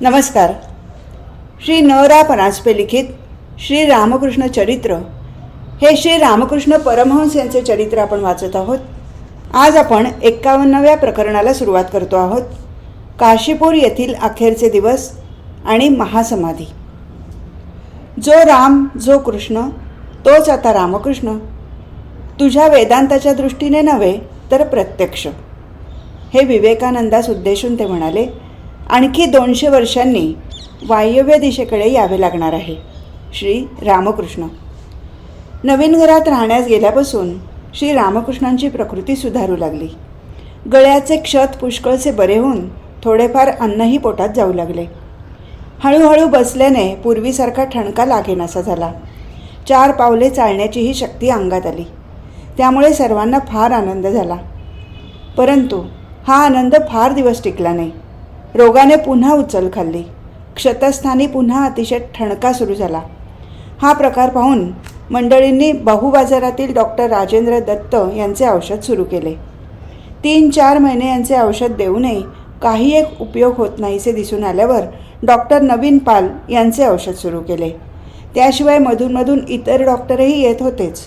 नमस्कार. श्री न रा परांजपे लिखित श्री रामकृष्ण चरित्र. हे श्री रामकृष्ण परमहंस यांचे चरित्र आपण वाचत आहोत. आज आपण एक्कावन्नाव्या प्रकरणाला सुरुवात करतो आहोत. काशीपूर येथील अखेरचे दिवस आणि महासमाधी. जो राम जो कृष्ण तोच आता रामकृष्ण. तुझ्या वेदांताच्या दृष्टीने नव्हे तर प्रत्यक्ष. हे विवेकानंदास उद्देशून ते म्हणाले आणखी दोनशे वर्षांनी वायव्य दिशेकडे यावे लागणार आहे. श्री रामकृष्ण. नवीन घरात राहण्यास गेल्यापासून श्री रामकृष्णांची प्रकृती सुधारू लागली. गळ्याचे क्षत पुष्कळचे बरे होऊन थोडेफार अन्नही पोटात जाऊ लागले. हळूहळू बसल्याने पूर्वीसारखा ठणका लागेनासा झाला. चार पावले चालण्याचीही शक्ती अंगात आली. त्यामुळे सर्वांना फार आनंद झाला. परंतु हा आनंद फार दिवस टिकला नाही. रोगाने पुन्हा उचल खाल्ली. क्षतस्थानी पुन्हा अतिशय ठणका सुरू झाला. हा प्रकार पाहून मंडळींनी बहुबाजारातील डॉक्टर राजेंद्र दत्त यांचे औषध सुरू केले. तीन चार महिने यांचे औषध देऊनही काही एक उपयोग होत नाहीसे दिसून आल्यावर डॉक्टर नवीन पाल यांचे औषध सुरू केले. त्याशिवाय मधूनमधून इतर डॉक्टरही येत होतेच.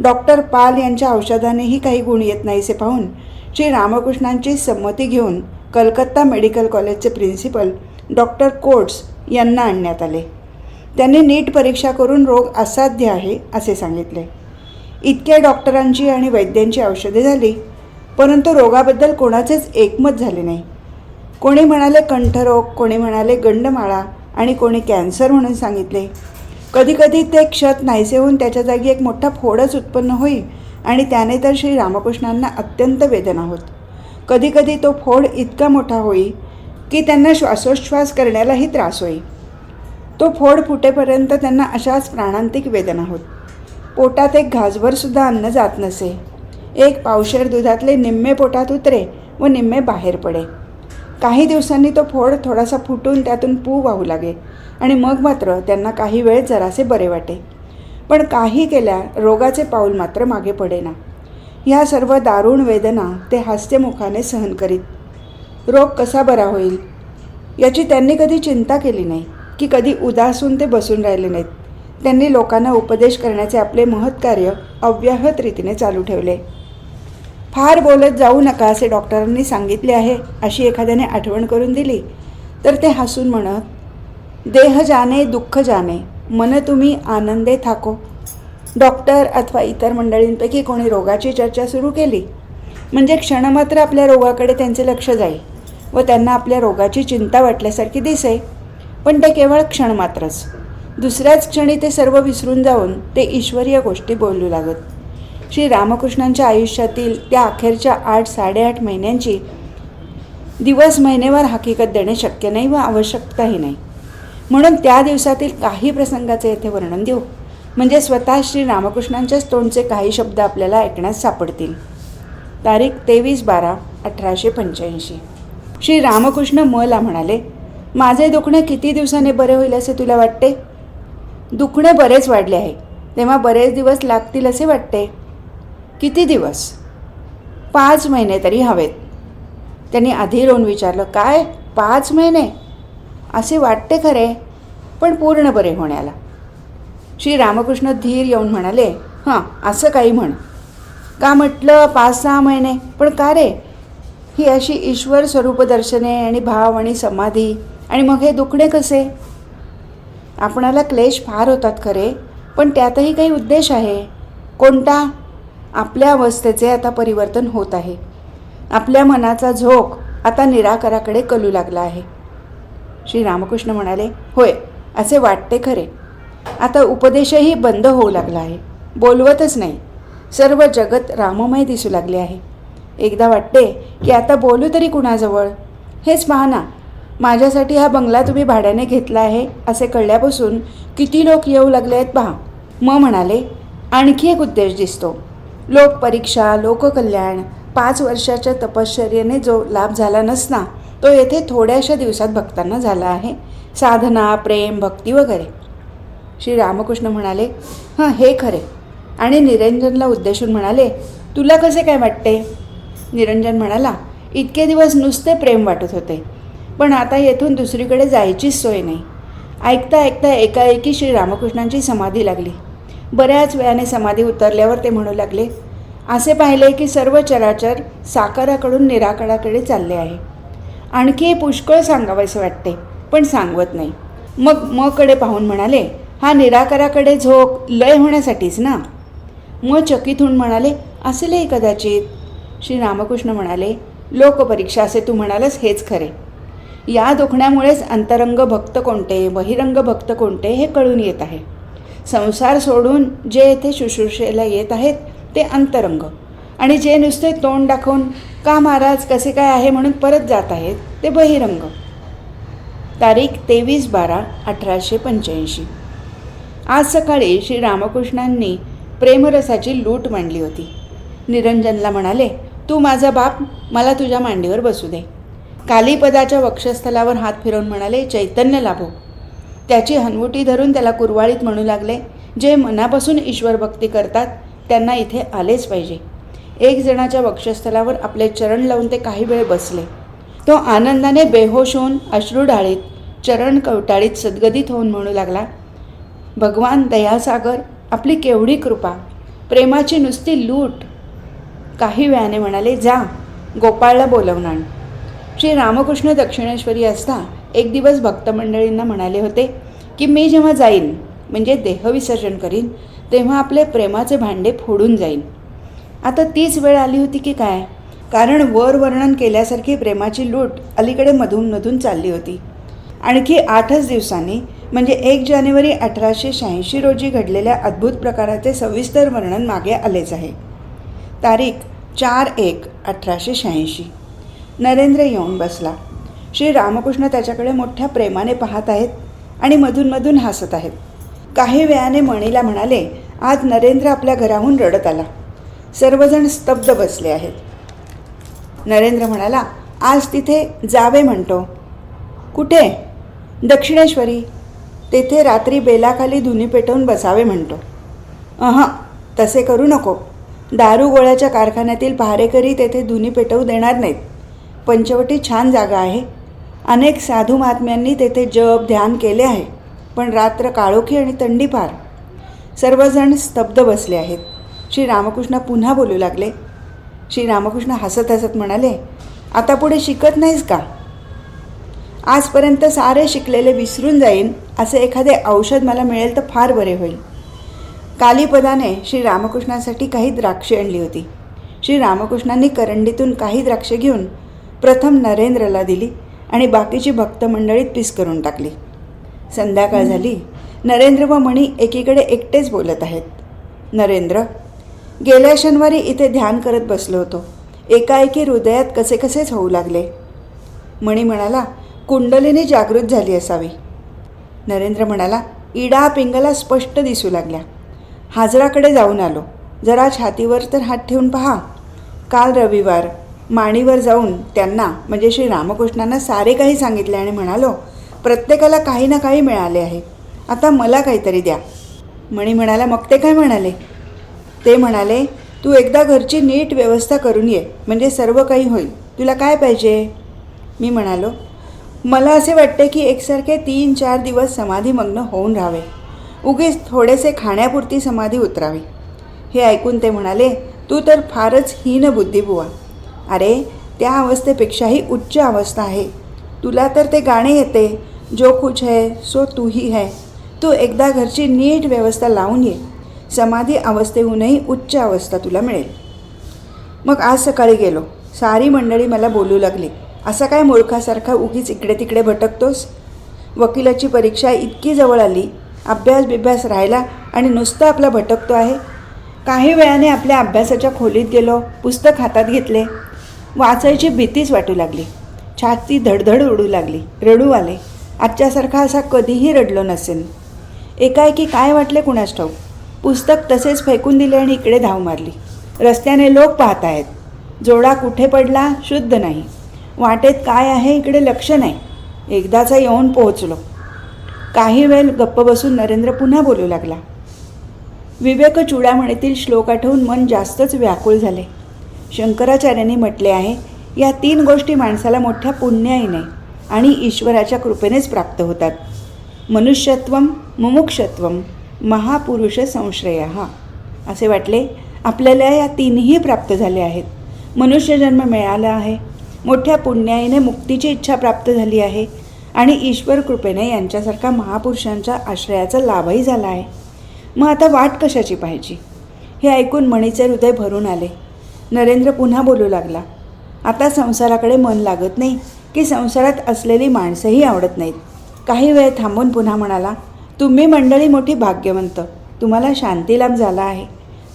डॉक्टर पाल यांच्या औषधानेही काही गुण येत नाहीसे पाहून श्री रामकृष्णांची संमती घेऊन कलकत्ता मेडिकल कॉलेजचे प्रिन्सिपल डॉक्टर कोट्स यांना आणण्यात आले. त्यांनी नीट परीक्षा करून रोग असाध्य आहे असे सांगितले. इतक्या डॉक्टरांची आणि वैद्यांची औषधे झाली परंतु रोगाबद्दल कोणाचेच एकमत झाले नाही. कोणी म्हणाले कंठरोग कोणी म्हणाले गंडमाळा आणि कोणी कॅन्सर म्हणून सांगितले. कधीकधी ते क्षत नाहीसे होऊन त्याच्या जागी एक मोठा फोडच उत्पन्न होई आणि त्याने तर श्री रामकृष्णांना अत्यंत वेदना होत. कधीकधी तो फोड इतका मोठा होई की त्यांना श्वासोच्छ्वास करण्यालाही त्रास होई. तो फोड फुटेपर्यंत त्यांना अशाच प्राणांतिक वेदना होत. पोटात एक घासभरसुद्धा अन्न जात नसे. एक पावशेर दुधातले निम्मे पोटात उतरे व निम्मे बाहेर पडे. काही दिवसांनी तो फोड थोडासा फुटून त्यातून पू वाहू लागे आणि मग मात्र त्यांना काही वेळ जरासे बरे वाटे. पण काही केल्या रोगाचे पाऊल मात्र मागे पडेना. ह्या सर्व दारुण वेदना ते हास्यमुखाने सहन करीत. रोग कसा बरा होईल? याची त्यांनी कधी चिंता केली नाही की कधी उदासून ते बसून राहिले नाहीत. त्यांनी लोकांना उपदेश करण्याचे आपले महत्कार्य अव्याहत रीतीने चालू ठेवले. फार बोलत जाऊ नका असे डॉक्टरांनी सांगितले आहे अशी एखाद्याने आठवण करून दिली? तर ते हसून म्हणत देह जाणे दुःख जाणे मन तुम्ही आनंदे थाको. डॉक्टर अथवा इतर मंडळींपैकी कोणी रोगाची चर्चा सुरू केली म्हणजे क्षणमात्र आपल्या रोगाकडे त्यांचे लक्ष जाईल व त्यांना आपल्या रोगाची चिंता वाटल्यासारखी दिसे पण ते केवळ क्षणमात्रच. दुसऱ्याच क्षणी ते सर्व विसरून जाऊन ते ईश्वरीय गोष्टी बोलू लागत. श्री रामकृष्णांच्या आयुष्यातील त्या अखेरच्या आठ साडेआठ महिन्यांची दिवस महिनेवर हकीकत देणे शक्य नाही व आवश्यकताही नाही. म्हणून त्या दिवसातील काही प्रसंगाचे येथे वर्णन देऊ. म्हणजे स्वतः श्री रामकृष्णांच्याच तोंडचे काही शब्द आपल्याला ऐकण्यास सापडतील. तारीख तेवीस बारा अठराशे पंच्याऐंशी. श्री रामकृष्ण मला म्हणाले माझे दुखणे किती दिवसाने बरे होईल असे तुला वाटते? दुखणे बरेच वाढले आहे. तेव्हा बरेच दिवस लागतील असे वाटते. किती दिवस? पाच महिने तरी हवेत. त्यांनी आधी रोवून विचारलं काय? पाच महिने? असे वाटते खरे? पण पूर्ण बरे होण्याला. श्री रामकृष्ण धीर येऊन म्हणाले हां असं काही म्हण. का म्हटलं? पाच सहा महिने. पण का रे? ही अशी ईश्वर स्वरूप दर्शने आणि भाव आणि समाधी. आणि मग हे दुखणे कसे? आपणाला क्लेश फार होतात खरे पण त्यातही काही उद्देश आहे. कोणता? आपल्या अवस्थेचे आता परिवर्तन होत आहे. आपल्या मनाचा झोक आता निराकाराकडे कलू लागला आहे. श्री रामकृष्ण म्हणाले होय असे वाटते खरे. आता उपदेशही बंद होऊ लागला आहे. बोलवतच नाही. सर्व जगत राममय दिसू लागले आहे. एकदा वाटते की आता बोलू तरी कुणाजवळ? हेच पहा ना माझ्यासाठी हा बंगला तुम्ही भाड्याने घेतला आहे असे कळल्यापासून किती लोक येऊ लागले आहेत पहा. मग म्हणाले आणखी एक उद्देश दिसतो. लोकपरीक्षा लोककल्याण पाच वर्षाच्या तपश्चर्येने जो लाभ झाला नसता तो येथे थोड्याशा दिवसात भक्तांना झाला आहे. साधना प्रेम भक्ती वगैरे. श्री रामकृष्ण म्हणाले हां हे खरे. आणि निरंजनला उद्देशून म्हणाले तुला कसे काय वाटते? निरंजन म्हणाला इतके दिवस नुसते प्रेम वाटत होते पण आता येथून दुसरीकडे जायचीच सोय नाही. ऐकता ऐकता एकाएकी श्री रामकृष्णांची समाधी लागली. बऱ्याच वेळाने समाधी उतरल्यावर ते म्हणू लागले असे पाहिले की सर्व चराचर साकाराकडून निराकाराकडे चालले आहे. आणखी पुष्कळ सांगावंसं वाटते पण सांगवत नाही. मग मकडे पाहून म्हणाले हा निराकाराकडे झोक लय होण्यासाठीच ना? मग चकित होऊन म्हणाले असेलही कदाचित. श्री रामकृष्ण म्हणाले लोकपरीक्षा असे तू म्हणालस हेच खरे. या दुखण्यामुळेच अंतरंग भक्त कोणते बहिरंग भक्त कोणते हे कळून येत आहे. संसार सोडून जे येथे शुश्रूषेला येत आहेत ते अंतरंग. आणि जे नुसते तोंड दाखवून का महाराज कसे काय आहे? म्हणून परत जात आहेत ते बहिरंग. तारीख तेवीस बारा अठराशे पंच्याऐंशी. आज सकाळी श्री रामकृष्णांनी प्रेमरसाची लूट मांडली होती. निरंजनला म्हणाले तू माझा बाप मला तुझ्या मांडीवर बसू दे. कालीपदाच्या वक्षस्थलावर हात फिरवून म्हणाले चैतन्य लाभो. त्याची हनवुटी धरून त्याला कुरवाळीत म्हणू लागले जे मनापासून ईश्वर भक्ती करतात त्यांना इथे आलेच पाहिजे. एक जणाच्या वक्षस्थलावर आपले चरण लावून ते काही वेळ बसले. तो आनंदाने बेहोश होऊन अश्रू डाळीत चरण कवटाळीत सद्गदित होऊन म्हणू लागला भगवान दयासागर आपली केवढी कृपा. प्रेमाची नुसती लूट. काही वेळाने म्हणाले जा गोपाळला बोलवून आण. श्री रामकृष्ण दक्षिणेश्वरी असता एक दिवस भक्तमंडळींना म्हणाले होते की मी जेव्हा जाईन म्हणजे देहविसर्जन करीन तेव्हा आपले प्रेमाचे भांडे फोडून जाईन. आता तीच वेळ आली होती की काय? कारण वर वर्णन केल्यासारखी प्रेमाची लूट अलीकडे मधून मधून चालली होती. आणखी आठच दिवसांनी म्हणजे एक जानेवारी अठराशे शहाऐंशी रोजी घडलेल्या अद्भुत प्रकाराचे सविस्तर वर्णन मागे आलेच आहे. तारीख चार एक अठराशे शहाऐंशी. नरेंद्र येऊन बसला. श्री रामकृष्ण त्याच्याकडे मोठ्या प्रेमाने पाहत आहेत आणि मधूनमधून हसत आहेत. काही वेळाने मणीला म्हणाले आज नरेंद्र आपल्या घराहून रडत आला. सर्वजण स्तब्ध बसले आहेत. नरेंद्र म्हणाला आज तिथे जावे म्हणतो. कुठे? दक्षिणेश्वरी. तेथे रात्री बेलाखाली धुनी पेटवून बसावे म्हणतो. अहं तसे करू नको. दारू गोळ्याच्या कारखान्यातील पहारेकरी तेथे धुनी पेटवू देणार नाहीत. पंचवटी छान जागा आहे. अनेक साधू महात्म्यांनी तेथे जप ध्यान केले आहे. पण रात्र काळोखी आणि थंडी फार. सर्वजण स्तब्ध बसले आहेत. श्री रामकृष्ण पुन्हा बोलू लागले. श्री रामकृष्ण हसत हसत म्हणाले आता पुढे शिकत नाहीस का? आजपर्यंत सारे शिकलेले विसरून जाईन असे एखादे औषध मला मिळेल तर फार बरे होईल. कालीपदाने श्री रामकृष्णासाठी काही द्राक्षे आणली होती. श्री रामकृष्णांनी करंडीतून काही द्राक्षे घेऊन प्रथम नरेंद्रला दिली आणि बाकीची भक्तमंडळीत पीस करून टाकली. संध्याकाळ झाली. नरेंद्र व मणी एकीकडे एकटेच बोलत आहेत. नरेंद्र गेल्या शनिवारी इथे ध्यान करत बसलो होतो. एकाएकी हृदयात कसे कसेच होऊ लागले. मणी म्हणाला कुंडलीने जागृत झाली असावी. नरेंद्र म्हणाला इडा पिंगला स्पष्ट दिसू लागल्या. हाजराकडे जाऊन आलो. जरा छातीवर तर हात ठेवून पहा. काल रविवार. माणीवर जाऊन त्यांना म्हणजे श्री रामकृष्णांना सारे काही सांगितले आणि म्हणालो प्रत्येकाला काही ना काही मिळाले आहे. आता मला काहीतरी द्या. मणी म्हणाला मग ते काय म्हणाले? ते म्हणाले तू एकदा घरची नीट व्यवस्था करून ये. म्हणजे सर्व काही होईल. तुला काय पाहिजे? मी म्हणालो मला असे वाटते की एकसारखे तीन चार दिवस समाधीमग्न होऊन राहावे. उगीच थोडेसे खाण्यापुरती समाधी उतरावी. हे ऐकून ते म्हणाले तू तर फारच हीन बुद्धिबुवा अरे त्या अवस्थेपेक्षाही उच्च अवस्था आहे. तुला तर ते गाणे येते जो कुछ है सो तूही है. तू एकदा घरची नीट व्यवस्था लावून ये. समाधी अवस्थेहूनही उच्च अवस्था तुला मिळेल. मग आज सकाळी गेलो. सारी मंडळी मला बोलू लागली. असा काय मूर्खासारखा उगीच इकडे तिकडे भटकतोस? वकिलाची परीक्षा इतकी जवळ आली अभ्यास बिभ्यास राहिला आणि नुसतं आपला भटकतो आहे. काही वेळाने आपल्या अभ्यासाच्या खोलीत गेलो पुस्तक हातात घेतले. वाचायची भीतीच वाटू लागली. छाती धडधड उडू लागली रडू आले. आजच्यासारखा असा कधीही रडलो नसेल एकाएकी काय वाटले कुणास ठाऊक? पुस्तक तसेच फेकून दिले आणि इकडे धाव मारली. रस्त्याने लोक पाहत आहेत जोडा कुठे पडला शुद्ध नाही. वाटेत काय आहे इकडे लक्ष नाही. एकदाचा येऊन पोहोचलो. काही वेळ गप्प बसून नरेंद्र पुन्हा बोलू लागला. विवेक चुडामणीतील श्लोक आठवून मन जास्तच व्याकुळ झाले. शंकराचार्यांनी म्हटले आहे या तीन गोष्टी माणसाला मोठ्या पुण्याईने आणि ईश्वराच्या कृपेनेच प्राप्त होतात. मनुष्यत्वम मुमुक्षत्वम महापुरुष संश्रय. असे वाटले आपल्याला या तीनही प्राप्त झाले आहेत. मनुष्यजन्म मिळाला आहे. मोठ्या पुण्याईने मुक्तीची इच्छा प्राप्त झाली आहे आणि ईश्वर कृपेने यांच्यासारखा महापुरुषांच्या आश्रयाचा लाभही झाला आहे. मग आता वाट कशाची पाहिजे हे ऐकून मणीचे हृदय भरून आले. नरेंद्र पुन्हा बोलू लागला. आता संसाराकडे मन लागत नाही की संसारात असलेली माणसंही आवडत नाहीत. काही वेळ थांबून पुन्हा म्हणाला तुम्ही मंडळी मोठी भाग्यवंत. तुम्हाला शांतीलाभ झाला आहे.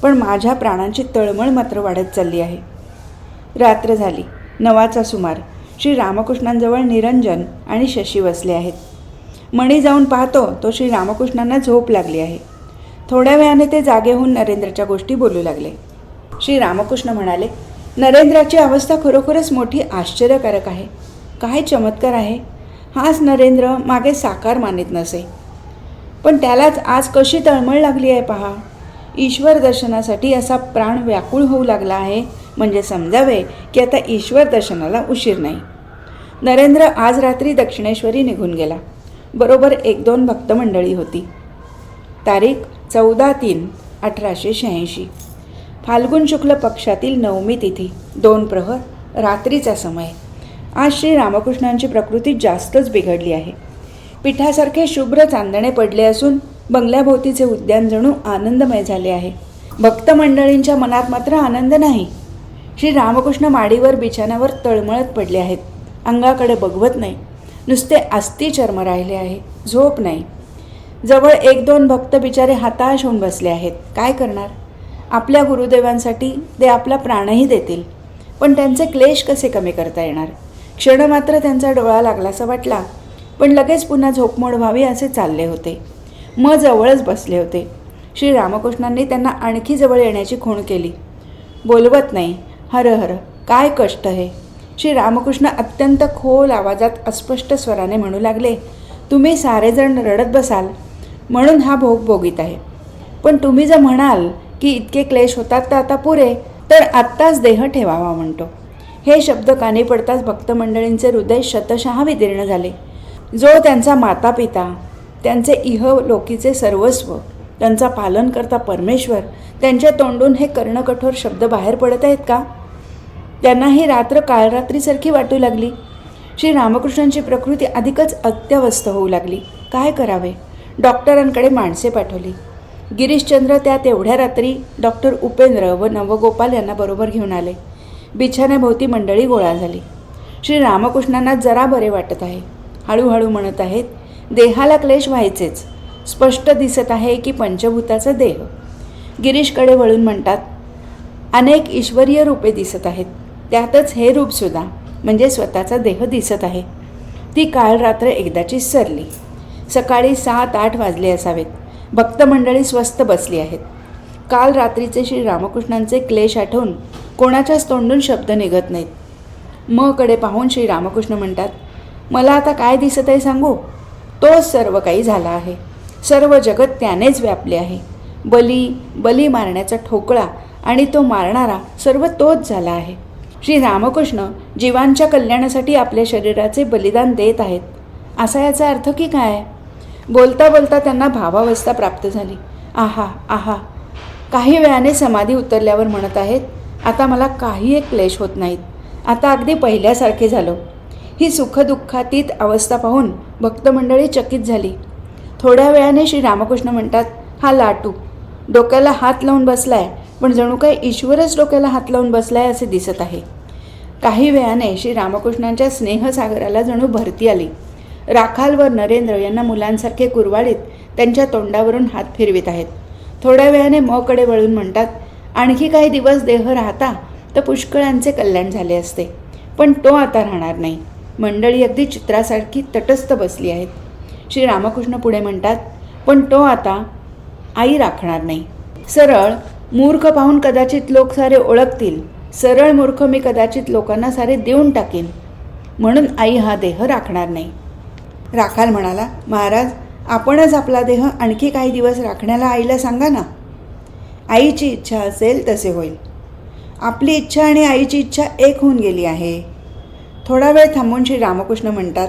पण माझ्या प्राणांची तळमळ मात्र वाढत चालली आहे. रात्र झाली. नवाचा सुमार. श्री रामकृष्णांजवळ निरंजन आणि शशी बसले आहेत. मणी जाऊन पाहतो तो श्री रामकृष्णांना झोप लागली आहे. थोड्या वेळाने ते जागे होऊन नरेंद्रच्या गोष्टी बोलू लागले. श्री रामकृष्ण म्हणाले नरेंद्राची अवस्था खरोखरच मोठी आश्चर्यकारक आहे. काय चमत्कार आहे. हाच नरेंद्र मागे साकार मानित नसे. पण त्यालाच आज कशी तळमळ लागली आहे पहा. ईश्वर दर्शनासाठी असा प्राण व्याकुळ होऊ लागला आहे म्हणजे समजावे की आता ईश्वर दर्शनाला उशीर नाही. नरेंद्र आज रात्री दक्षिणेश्वरी निघून गेला. बरोबर एक दोन भक्तमंडळी होती. तारीख चौदा तीन अठराशे शहाऐंशी. फाल्गुन शुक्ल पक्षातील नवमी तिथी दोन प्रहर रात्रीचा समय. आज श्री रामकृष्णांची प्रकृती जास्तच बिघडली आहे. पिठासारखे शुभ्र चांदणे पडले असून बंगल्याभोवतीचे उद्यान जणू आनंदमय झाले आहे. भक्त मंडळींच्या मनात मात्र आनंद नाही. श्री रामकृष्ण माडीवर बिछाण्यावर तळमळत पडले आहेत. अंगाकडे बघवत नाही. नुसते आस्ती चर्म राहिले आहे. झोप नाही. जवळ एक दोन भक्त बिचारे हताश होऊन बसले आहेत. काय करणार? आपल्या गुरुदेवांसाठी ते आपला प्राणही देतील. पण त्यांचे क्लेश कसे कमी करता येणार? क्षण मात्र त्यांचा डोळा लागलासा वाटला. पण लगेच पुन्हा झोपमोड व्हावी असे चालले होते. मग जवळच बसले होते. श्री रामकृष्णांनी त्यांना आणखी जवळ येण्याची खूण केली. बोलवत नाही. हर हर काय कष्ट हे? श्री रामकृष्ण अत्यंत खोल आवाजात अस्पष्ट स्वराने म्हणू लागले तुम्ही सारेजण रडत बसाल. म्हणून हा भोग भोगीत आहे. पण तुम्ही जर म्हणाल की इतके क्लेश होतात तर आता पुरे तर आत्ताच देह ठेवावा म्हणतो. हे शब्द कानी पडताच भक्तमंडळींचे हृदय शतशः विदीर्ण झाले. जो त्यांचा माता पिता त्यांचे इह लोकीचे सर्वस्व त्यांचा पालन करता परमेश्वर त्यांच्या तोंडून हे कर्णकठोर शब्द बाहेर पडत आहेत का? त्यांना ही रात्र काळरात्रीसारखी वाटू लागली. श्री रामकृष्णांची प्रकृती अधिकच अत्यवस्थ होऊ लागली. काय करावे? डॉक्टरांकडे माणसे पाठवली. गिरीशचंद्र त्या तेवढ्या रात्री डॉक्टर उपेंद्र व नवगोपाल यांना बरोबर घेऊन आले. बिछाण्याभोवती मंडळी गोळा झाली. श्री रामकृष्णांना जरा बरे वाटत आहे. हळूहळू म्हणत आहेत देहाला क्लेश व्हायचेच. स्पष्ट दिसत आहे की पंचभूताचा देह. गिरीशकडे वळून म्हणतात अनेक ईश्वरीय रूपे दिसत आहेत. त्यातच हे रूपसुद्धा म्हणजे स्वतःचा देह दिसत आहे. ती काळ रात्र एकदाची सरली. सकाळी सात आठ वाजले असावेत. भक्तमंडळी स्वस्त बसली आहेत. काल रात्रीचे श्री रामकृष्णांचे क्लेश आठवून कोणाच्याच तोंडून शब्द निघत नाहीत. मकडे कडे पाहून श्री रामकृष्ण म्हणतात मला आता काय दिसत आहे सांगू? तोच सर्व काही झाला आहे. सर्व जगत त्यानेच व्यापले आहे. बली बली मारण्याचा ठोकळा आणि तो मारणारा सर्व तोच झाला आहे. श्री रामकृष्ण जीवांच्या कल्याणासाठी आपल्या शरीराचे बलिदान देत आहेत. असा याचा अर्थ की काय? बोलता बोलता त्यांना भावावस्था प्राप्त झाली. आहा आहा. काही वेळाने समाधी उतरल्यावर म्हणत आहेत आता मला काही एक क्लेश होत नाहीत. आता अगदी पहिल्यासारखे झालो. ही सुखदुःखातीत अवस्था पाहून भक्तमंडळी चकित झाली. थोड्या वेळाने श्री रामकृष्ण म्हणतात हा लाटू डोक्याला हात लावून बसलाय. पण जणू काय ईश्वरच डोक्याला हात लावून बसलाय असे दिसत आहे. काही वेळाने श्री रामकृष्णांच्या स्नेहसागराला जणू भरती आली. राखाल व नरेंद्र यांना मुलांसारखे कुरवाडीत त्यांच्या तोंडावरून हात फिरवित आहेत. थोड्या वेळाने मकडे वळून म्हणतात आणखी काही दिवस देह राहता तर पुष्कळांचे कल्याण झाले असते. पण तो आता राहणार नाही. मंडळी अगदी चित्रासारखी तटस्थ बसली आहेत. श्री रामकृष्ण पुढे म्हणतात पण तो आता आई राखणार नाही. सरळ मूर्ख पाहून कदाचित लोक सारे ओळखतील. सरळ मूर्ख मी कदाचित लोकांना सारे देऊन टाकेन. म्हणून आई हा देह राखणार नाही. राखाल म्हणाला महाराज आपणच आपला देह आणखी काही दिवस राखण्याला आईला सांगा ना. आईची इच्छा असेल तसे होईल. आपली इच्छा आणि आईची इच्छा एक होऊन गेली आहे. थोडा वेळ थांबून श्री रामकृष्ण म्हणतात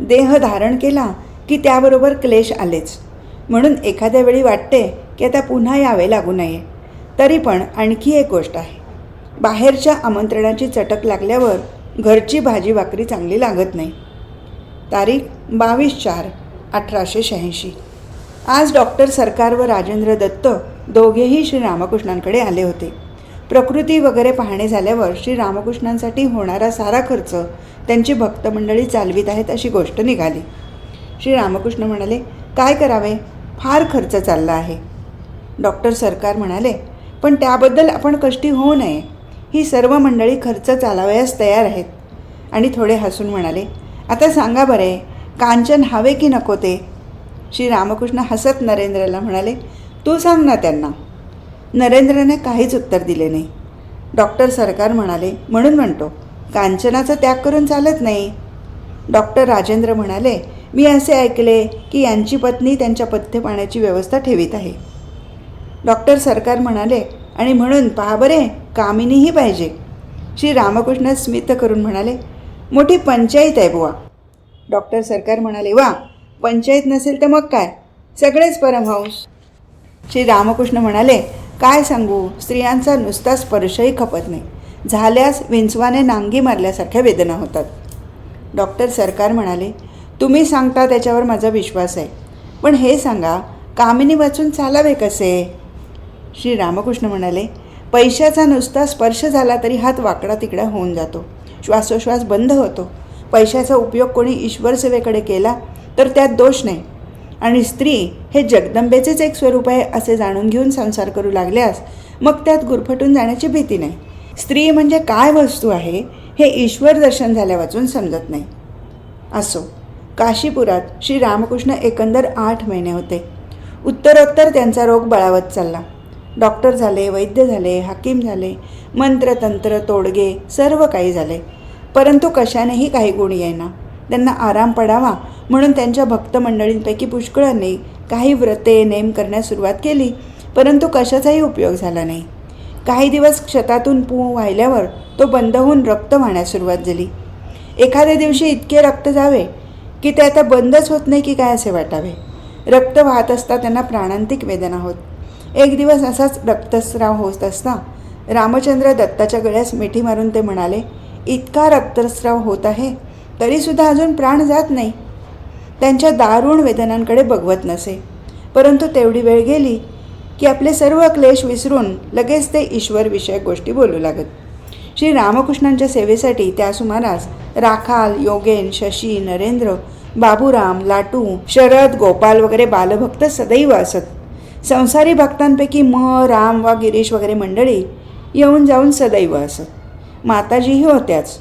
देह धारण केला की त्याबरोबर क्लेश आलेच. म्हणून एखाद्या वेळी वाटते की आता पुन्हा यावे लागू नये. तरी पण आणखी एक गोष्ट आहे. बाहेरच्या आमंत्रणाची चटक लागल्यावर घरची भाजी भाकरी चांगली लागत नाही. तारीख बावीस चार अठराशे शहाऐंशी. आज डॉक्टर सरकार व राजेंद्र दत्त दोघेही श्री रामकृष्णांकडे आले होते. प्रकृती वगैरे पाहणे झाल्यावर श्री रामकृष्णांसाठी होणारा सारा खर्च त्यांची भक्तमंडळी चालवीत आहेत अशी गोष्ट निघाली. श्री रामकृष्ण म्हणाले काय करावे? फार खर्च चालला आहे. डॉक्टर सरकार म्हणाले पण त्याबद्दल आपण कष्टी होऊ नये. ही सर्व मंडळी खर्च चालावयास तयार आहेत. आणि थोडे हसून म्हणाले आता सांगा बरे कांचन हवे की नको ते? श्री रामकृष्ण हसत नरेंद्रला म्हणाले तू सांग ना त्यांना. नरेंद्रने काहीच उत्तर दिले नाही. डॉक्टर सरकार म्हणाले म्हणून म्हणतो कांचनाचा त्याग करून चालत नाही. डॉक्टर राजेंद्र म्हणाले मी असे ऐकले की यांची पत्नी त्यांच्या पथ्य पाण्याची व्यवस्था ठेवीत आहे. डॉक्टर सरकार म्हणाले आणि म्हणून पहा बरे कामिनीही पाहिजे. श्री रामकृष्ण स्मित करून म्हणाले मोठी पंचायत आहे बुवा. डॉक्टर सरकार म्हणाले वा पंचायत नसेल तर मग काय? सगळेच परमहंस श्री रामकृष्ण म्हणाले काय सांगू स्त्रियांचा नुसता स्पर्शही खपत नाही. झाल्यास विंचवाने नांगी मारल्यासारख्या वेदना होतात. डॉक्टर सरकार म्हणाले तुम्ही सांगता त्याच्यावर माझा विश्वास आहे. पण हे सांगा कामिनी वाचून चालावे कसे? श्री रामकृष्ण म्हणाले पैशाचा नुसता स्पर्श झाला तरी हात वाकडा तिकडा होऊन जातो. श्वासोश्वास बंद होतो. पैशाचा उपयोग कोणी ईश्वर सेवेकडे केला तर त्यात दोष नाही. आणि स्त्री हे जगदंबेचेच एक स्वरूप आहे असे जाणून घेऊन संसार करू लागल्यास मग त्यात गुरफटून जाण्याची भीती नाही. स्त्री म्हणजे काय वस्तू आहे हे ईश्वर दर्शन झाल्या वाचून समजत नाही. असो. काशीपुरात श्री रामकृष्ण एकंदर आठ महिने होते. उत्तरोत्तर त्यांचा रोग बळावत चालला. डॉक्टर झाले वैद्य झाले हाकीम झाले मंत्रतंत्र तोडगे सर्व काही झाले. परंतु कशानेही काही गुण येईना. त्यांना आराम पडावा म्हणून त्यांच्या भक्तमंडळींपैकी पुष्कळांनी काही व्रते नेम करण्यास सुरुवात केली परंतु कशाचाही उपयोग झाला नाही. काही दिवस क्षतातून पू वाहिल्यावर तो बंद होऊन रक्त वाहण्यास सुरुवात झाली. एखाद्या दिवशी इतके रक्त जावे की ते आता बंदच होत नाही की काय असे वाटावे? रक्त वाहत असता त्यांना प्राणांतिक वेदना होत. एक दिवस असाच रक्तस्राव होत असता रामचंद्र दत्ताच्या गळ्यास मिठी मारून ते म्हणाले इतका रक्तस्राव होत आहे तरीसुद्धा अजून प्राण जात नाही. त्यांच्या दारुण वेदनांकडे बघवत नसे. परंतु तेवढी वेळ गेली की आपले सर्व क्लेश विसरून लगेच ते ईश्वरविषयक गोष्टी बोलू लागत. श्री रामकृष्णांच्या सेवेसाठी त्या सुमारास राखाल योगेन शशी नरेंद्र बाबूराम लाटू शरद गोपाल वगैरे बालभक्त सदैव असत. संसारी भक्तांपैकी म राम वा गिरीश वगैरे मंडळी येऊन जाऊन सदैव असत. माताजीही होत्याच.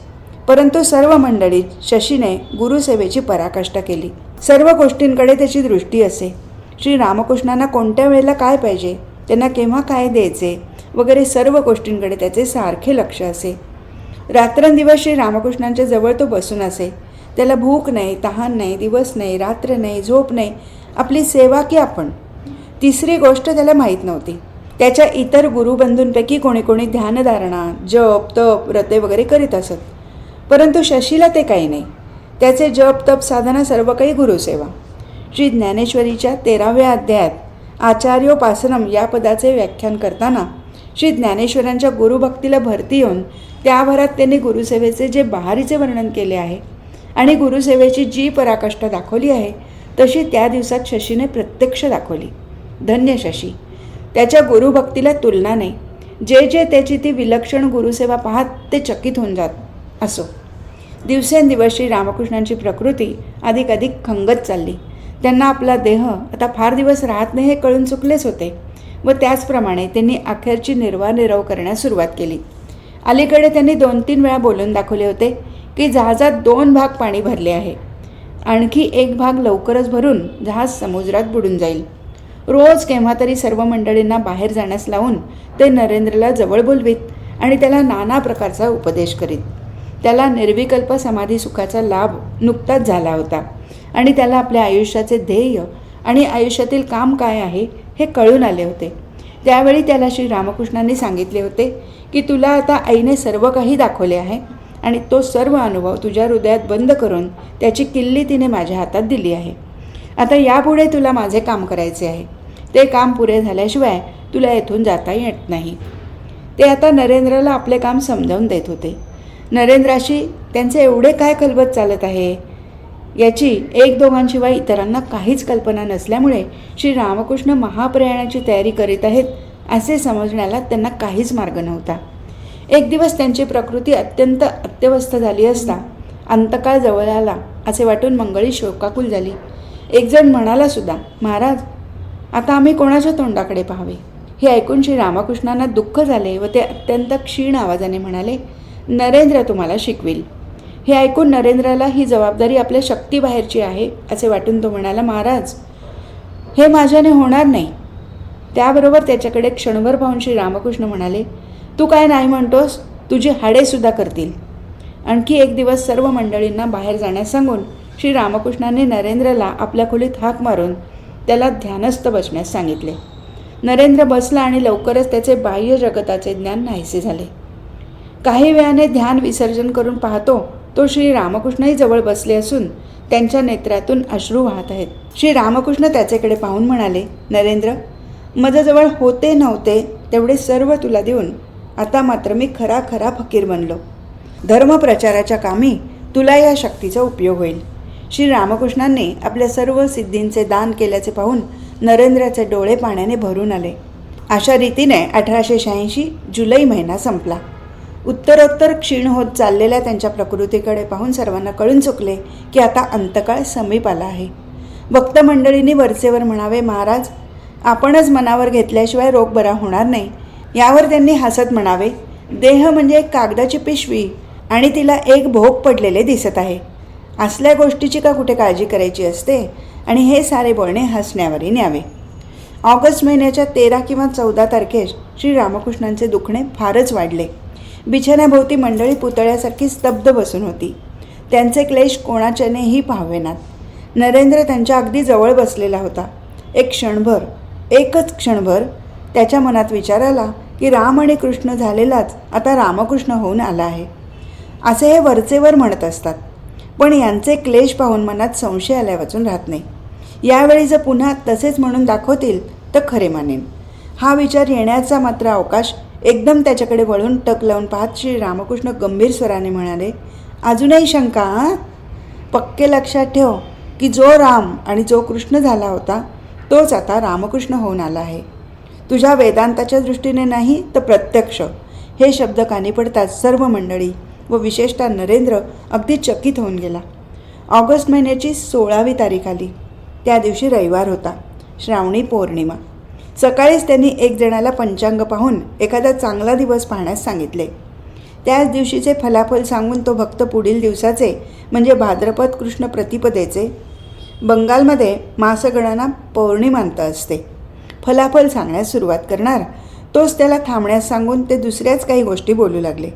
परंतु सर्व मंडळीत शशीने गुरुसेवेची पराकाष्ठा केली. सर्व गोष्टींकडे त्याची दृष्टी असे. श्री रामकृष्णांना कोणत्या वेळेला काय पाहिजे त्यांना केव्हा काय द्यायचे वगैरे सर्व गोष्टींकडे त्याचे सारखे लक्ष असे. रात्रंदिवस श्री रामकृष्णांच्या जवळ तो बसून असे. त्याला भूक नाही तहान नाही दिवस नाही रात्र नाही झोप नाही. आपली सेवा की आपण? तिसरी गोष्ट त्याला माहीत नव्हती. त्याच्या इतर गुरुबंधूंपैकी कोणी कोणी ध्यानधारणा जप तप व्रते वगैरे करीत असत. परंतु शशीला ते काही नाही. त्याचे जप तप साधना सर्व काही गुरुसेवा. श्री ज्ञानेश्वरीच्या तेराव्या अध्यायात आचार्योपासनम या पदाचे व्याख्यान करताना श्री ज्ञानेश्वरांच्या गुरुभक्तीला भरती येऊन त्याभरात त्यांनी गुरुसेवेचे जे बहारीचे वर्णन केले आहे आणि गुरुसेवेची जी पराकाष्ठा दाखवली आहे तशी त्या दिवसात शशीने प्रत्यक्ष दाखवली. धन्य शशी. त्याच्या गुरुभक्तीला तुलना नाही. जे जे त्याची ती विलक्षण गुरुसेवा पाहत ते चकित होऊन जात असो. दिवसेंदिवस श्री रामकृष्णांची प्रकृती अधिक अधिक खंगत चालली. त्यांना आपला देह आता फार दिवस राहत नाही हे कळून चुकलेच होते व त्याचप्रमाणे त्यांनी अखेरची निर्वानिरव करण्यास सुरुवात केली. अलीकडे त्यांनी दोन तीन वेळा बोलून दाखवले होते की जहाजात दोन भाग पाणी भरले आहे. आणखी एक भाग लवकरच भरून जहाज समुद्रात बुडून जाईल. रोज केव्हा तरी सर्व मंडळींना बाहेर जाण्यास लावून ते नरेंद्रला जवळ बोलवीत आणि त्याला नाना प्रकारचा उपदेश करीत. त्याला निर्विकल्प समाधी सुखाचा लाभ नुकताच झाला होता आणि त्याला आपल्या आयुष्याचे ध्येय आणि आयुष्यातील काम काय आहे हे कळून आले होते. त्यावेळी त्याला श्री रामकृष्णांनी सांगितले होते की तुला आता आईने सर्व काही दाखवले आहे आणि तो सर्व अनुभव तुझ्या हृदयात बंद करून त्याची किल्ली तिने माझ्या हातात दिली आहे. आता यापुढे तुला माझे काम करायचे आहे. ते काम पुरे झाल्याशिवाय तुला येथून जाता येत नाही. ते आता नरेंद्रला आपले काम समजावून देत होते. नरेंद्राशी त्यांचे एवढे काय कलबत चालत आहे? याची एक दोघांशिवाय इतरांना काहीच कल्पना नसल्यामुळे श्री रामकृष्ण महाप्रयाणाची तयारी करीत आहेत असे समजण्याला त्यांना काहीच मार्ग नव्हता. एक दिवस त्यांची प्रकृती अत्यंत अत्यवस्थ झाली असता अंतकाळ जवळ आला असे वाटून मंगळी शोकाकुल झाली. एकजण म्हणाला सुद्धा महाराज आता आम्ही कोणाच्या तोंडाकडे पाहावे? हे ऐकून श्री रामकृष्णांना दुःख झाले व ते अत्यंत क्षीण आवाजाने म्हणाले नरेंद्र तुम्हाला शिकविल. हे ऐकून नरेंद्राला ही जबाबदारी आपल्या शक्तीबाहेरची आहे असे वाटून तो म्हणाला महाराज हे माझ्याने होणार नाही. त्याबरोबर त्याच्याकडे क्षणभर पाहून श्री रामकृष्ण म्हणाले तू काय नाही म्हणतोस? तुझी हाडेसुद्धा करतील. आणखी एक दिवस सर्व मंडळींना बाहेर जाण्यास सांगून श्री रामकृष्णाने नरेंद्रला आपल्या खोलीत हाक मारून त्याला ध्यानस्थ बसण्यास सांगितले. नरेंद्र बसला आणि लवकरच त्याचे बाह्य जगताचे ज्ञान नाहीसे झाले. काही वेळाने ध्यान विसर्जन करून पाहतो तो श्री रामकृष्णही जवळ बसले असून त्यांच्या नेत्रातून अश्रू वाहत आहेत. श्री रामकृष्ण त्याच्याकडे पाहून म्हणाले नरेंद्र माझ्याजवळ होते नव्हते तेवढे सर्व तुला देऊन आता मात्र मी खरा खरा फकीर बनलो. धर्मप्रचाराच्या कामी तुला या शक्तीचा उपयोग होईल. श्री रामकृष्णांनी आपल्या सर्व सिद्धींचे दान केल्याचे पाहून नरेंद्राचे डोळे पाण्याने भरून आले. अशा रीतीने अठराशे शहाऐंशी जुलै महिना संपला. उत्तरोत्तर क्षीण होत चाललेल्या त्यांच्या प्रकृतीकडे पाहून सर्वांना कळून चुकले की आता अंतकाळ समीप आला आहे. भक्त मंडळींनी वरचेवर म्हणावे महाराज आपणच मनावर घेतल्याशिवाय रोग बरा होणार नाही. यावर त्यांनी हसत म्हणावे देह म्हणजे एक कागदाची पिशवी आणि तिला एक भोग पडलेले दिसत आहे. असल्या गोष्टीची का कुठे काळजी करायची असते? आणि हे सारे बोलणे हसण्यावरही न्यावे. ऑगस्ट महिन्याच्या तेरा किंवा चौदा तारखेस श्री रामकृष्णांचे दुखणे फारच वाढले. बिछाण्याभोवती मंडळी पुतळ्यासारखी स्तब्ध बसून होती. त्यांचे क्लेश कोणाच्यानेही पाहावेनात. नरेंद्र त्यांच्या अगदी जवळ बसलेला होता. एक क्षणभर एकच क्षणभर त्याच्या मनात विचार आला की राम आणि कृष्ण झालेलाच आता रामकृष्ण होऊन आला आहे. असे हे वरचेवर म्हणत असतात. पण यांचे क्लेश पाहून मनात संशय आल्या वाचून राहत नाही. यावेळी जर पुन्हा तसेच म्हणून दाखवतील तर खरे मानेन. हा विचार येण्याचा मात्र अवकाश एकदम त्याच्याकडे वळून टक लावून पाहत श्री रामकृष्ण गंभीर स्वराने म्हणाले अजूनही शंका हां? पक्के लक्षात ठेव की जो राम आणि जो कृष्ण झाला होता तोच आता रामकृष्ण होऊन आला आहे. तुझ्या वेदांताच्या दृष्टीने नाही तर प्रत्यक्ष. हे शब्द कानी पडतात सर्व मंडळी. व विशेषतः नरेंद्र अगदी चकित होऊन गेला. ऑगस्ट महिन्याची सोळावी तारीख आली. त्या दिवशी रविवार होता. श्रावणी पौर्णिमा. सकाळीच त्यांनी एक जणाला पंचांग पाहून एखादा चांगला दिवस पाहण्यास सांगितले. त्याच दिवशीचे फलाफल सांगून तो भक्त पुढील दिवसाचे म्हणजे भाद्रपद कृष्ण प्रतिपदेचे बंगालमध्ये मासगणना पौर्णिमांत असते. फलाफल सांगण्यास सुरुवात करणार तोच त्याला थांबण्यास सांगून ते दुसऱ्याच काही गोष्टी बोलू लागले.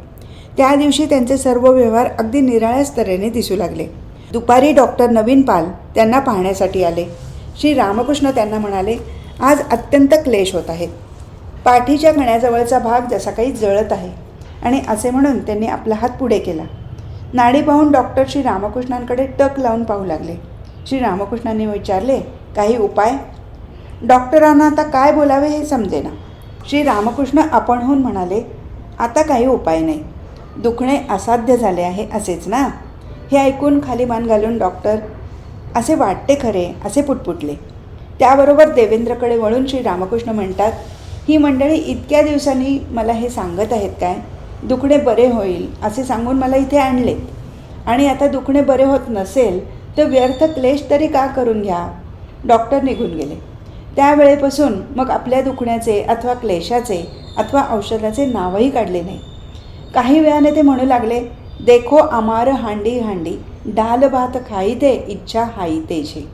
त्या दिवशी त्यांचे सर्व व्यवहार अगदी निराळ्याच तऱ्हेने दिसू लागले. दुपारी डॉक्टर नवीन पाल त्यांना पाहण्यासाठी आले. श्री रामकृष्ण त्यांना म्हणाले आज अत्यंत क्लेश होत आहेत पाठीच्या कण्याजवळचा भाग जसा काही जळत आहे. आणि असे म्हणून त्यांनी आपला हात पुढे केला. नाडी पाहून डॉक्टर श्री रामकृष्णांकडे टक लावून पाहू लागले. श्री रामकृष्णांनी विचारले काही उपाय? डॉक्टरांना आता काय बोलावे हे समजेना. श्री रामकृष्ण आपणहून म्हणाले आता काही उपाय नाही. दुखणे असाध्य झाले आहे असेच ना? हे ऐकून खाली मान घालून डॉक्टर असे वाटते खरे असे पुटपुटले. त्याबरोबर देवेंद्रकडे वळून श्री रामकृष्ण म्हणतात ही मंडळी इतक्या दिवसांनी मला हे सांगत आहेत काय? दुखणे बरे होईल असे सांगून मला इथे आणले आणि आता दुखणे बरे होत नसेल तर व्यर्थ क्लेश तरी का करून घ्या? डॉक्टर निघून गेले. त्यावेळेपासून मग आपल्या दुखण्याचे अथवा क्लेशाचे अथवा औषधाचे नावही काढले नाही. काही वेळाने ते म्हणू लागले देखो अमार हांडी हांडी डाल भात खाई ते इच्छा हाई छे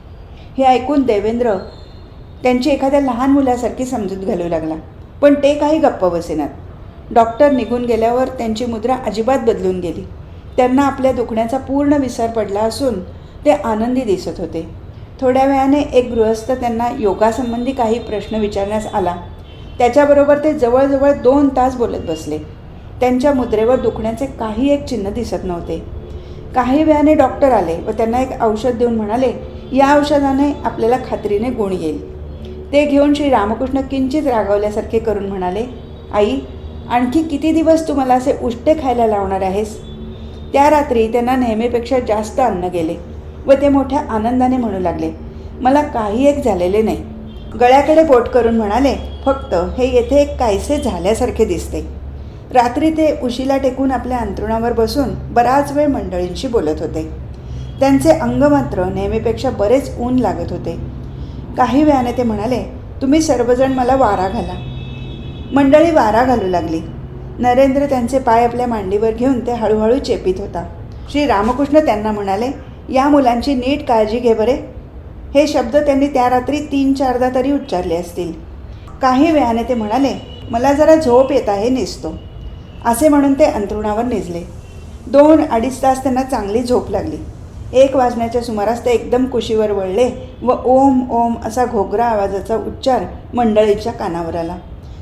हे ऐकून देवेंद्र त्यांची एखाद्या लहान मुलासारखी समजूत घालू लागला. पण ते काही गप्प बसेनात. डॉक्टर निघून गेल्यावर त्यांची मुद्रा अजिबात बदलून गेली. त्यांना आपल्या दुखण्याचा पूर्ण विसर पडला असून ते आनंदी दिसत होते. थोड्या वेळाने एक गृहस्थ त्यांना योगासंबंधी काही प्रश्न विचारण्यास आला. त्याच्याबरोबर ते जवळजवळ दोन तास बोलत बसले. त्यांच्या मुद्रेवर दुखण्याचे काही एक चिन्ह दिसत नव्हते. काही वेळाने डॉक्टर आले व त्यांना एक औषध देऊन म्हणाले या औषधाने आपल्याला खात्रीने गुण येईल. ते घेऊन श्री रामकृष्ण किंचित रागवल्यासारखे करून म्हणाले आई आणखी किती दिवस तू मला असे उष्टे खायला लावणार आहेस? त्या रात्री त्यांना नेहमीपेक्षा जास्त अन्न गेले व ते मोठ्या आनंदाने म्हणू लागले मला काही एक झालेले नाही. गळ्याकडे बोट करून म्हणाले फक्त हे येथे एक कायसे झाल्यासारखे दिसते. रात्री ते उशीला टेकून आपल्या अंतरुणावर बसून बराच वेळ मंडळींशी बोलत होते. त्यांचे अंग मात्र नेहमीपेक्षा बरेच ऊन लागत होते. काही वेळाने ते म्हणाले तुम्ही सर्वजण मला वारा घाला. मंडळी वारा घालू लागली. नरेंद्र त्यांचे पाय आपल्या मांडीवर घेऊन ते हळूहळू चेपित होता. श्री रामकृष्ण त्यांना म्हणाले या मुलांची नीट काळजी घे बरे. हे शब्द त्यांनी त्या रात्री तीन चारदा तरी उच्चारले असतील. काही वेळाने ते म्हणाले मला जरा झोप येत आहे निसतो. असे म्हणून ते अंथरुणावर निजले. दोन अडीच तास त्यांना चांगली झोप लागली. एक वाजण्याच्या सुमारास ते एकदम कुशीवर वळले व ओम ओम असा घोगरा आवाजाचा उच्चार मंडळीच्या कानावर आला.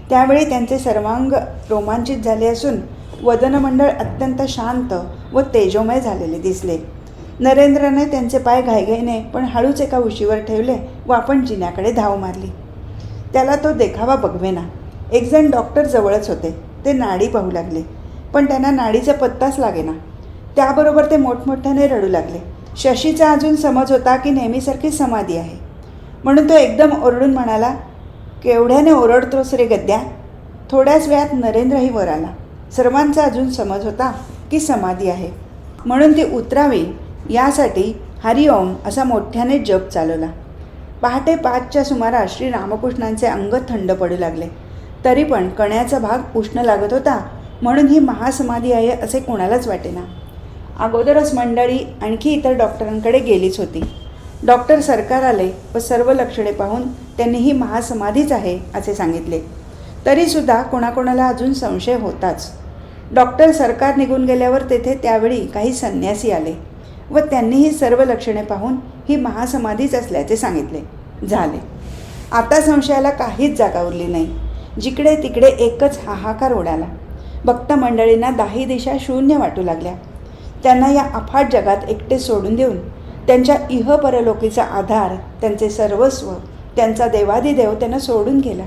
त्यावेळी त्यांचे सर्वांग रोमांचित झाले असून वदनमंडळ अत्यंत शांत व तेजोमय झालेले दिसले. नरेंद्रने त्यांचे पाय घाईघाईने पण हळूच एका उशीवर ठेवले व आपण जिन्याकडे धाव मारली. त्याला तो देखावा बघवेना. एकजण डॉक्टर जवळच होते. ते नाडी पाहू लागले. पण त्यांना नाडीचा पत्ताच लागेना. त्याबरोबर ते मोठमोठ्याने रडू लागले. शशीचा अजून समज होता की नेहमीसारखी समाधी आहे. म्हणून तो एकदम ओरडून म्हणाला केवढ्याने ओरडतोस रे गद्या? थोड्याच वेळात नरेंद्रही वर आला. सर्वांचा अजून समज होता की समाधी आहे. म्हणून ती उतरावी. यासाठी हरिओम असा मोठ्याने जप चालवला. पहाटे पाचच्या सुमारास श्री रामकृष्णांचे अंग थंड पडू लागले. तरी पण कण्याचा भाग उष्ण लागत होता म्हणून ही महासमाधी आहे असे कोणालाच वाटेना. अगोदरच मंडळी आणखी इतर डॉक्टरांकडे गेलीच होती. डॉक्टर सरकार आले व सर्व लक्षणे पाहून त्यांनी ही महासमाधीच आहे असे सांगितले. तरीसुद्धा कोणाकोणाला अजून संशय होताच. डॉक्टर सरकार निघून गेल्यावर तेथे त्यावेळी काही संन्यासी आले व त्यांनी ही सर्व लक्षणे पाहून ही महासमाधीच असल्याचे सांगितले. झाले. आता संशयाला काहीच जागा उरली नाही. जिकडे तिकडे एकच हाहाकार उडाला भक्त मंडळींना दाही दिशा शून्य वाटू लागल्या. त्यांना या अफाट जगात एकटे सोडून देऊन त्यांच्या इह परलोकीचा आधार त्यांचे सर्वस्व त्यांचा देवादिदेव त्यांना सोडून गेला.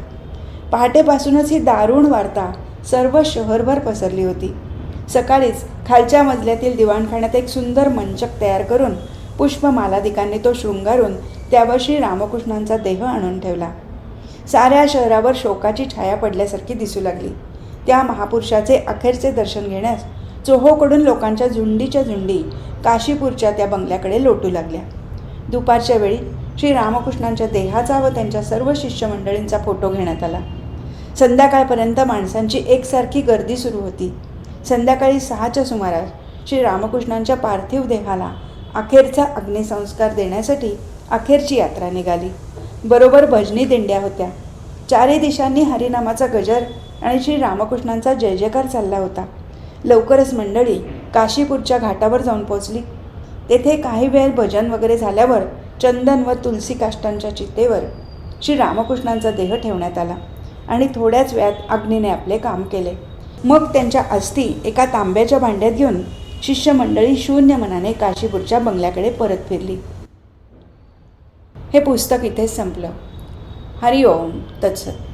पहाटेपासूनच ही दारुण वार्ता सर्व शहरभर पसरली होती. सकाळीच खालच्या मजल्यातील दिवाणखान्यात एक सुंदर मंचक तयार करून पुष्पमालादिकांनी तो शृंगारून त्यावर श्री रामकृष्णांचा देह आणून ठेवला. साऱ्या शहरावर शोकाची छाया पडल्यासारखी दिसू लागली. त्या महापुरुषाचे अखेरचे दर्शन घेण्यास चोहोकडून लोकांच्या झुंडीच्या झुंडी काशीपूरच्या त्या बंगल्याकडे लोटू लागल्या. दुपारच्या वेळी श्री रामकृष्णांच्या देहाचा व त्यांच्या सर्व शिष्यमंडळींचा फोटो घेण्यात आला. संध्याकाळपर्यंत माणसांची एकसारखी गर्दी सुरू होती. संध्याकाळी सहाच्या सुमारास श्री रामकृष्णांच्या पार्थिव देहाला अखेरचा अग्निसंस्कार देण्यासाठी अखेरची यात्रा निघाली. बरोबर भजनी दिंड्या होत्या. चारही दिशांनी हरिनामाचा गजर आणि श्री रामकृष्णांचा जय जयकार चालला होता. लवकरच मंडळी काशीपूरच्या घाटावर जाऊन पोचली तेथे काही वेळ भजन वगैरे झाल्यावर चंदन व तुलसी काष्टांच्या चितेवर श्री रामकृष्णांचा देह ठेवण्यात आला आणि थोड्याच वेळात अग्नीने आपले काम केले. मग त्यांच्या अस्थी एका तांब्याच्या भांड्यात घेऊन शिष्यमंडळी शून्य मनाने काशीपूरच्या बंगल्याकडे परत फिरली. हे पुस्तक इथेच संपलं. हरिओम तत्सत.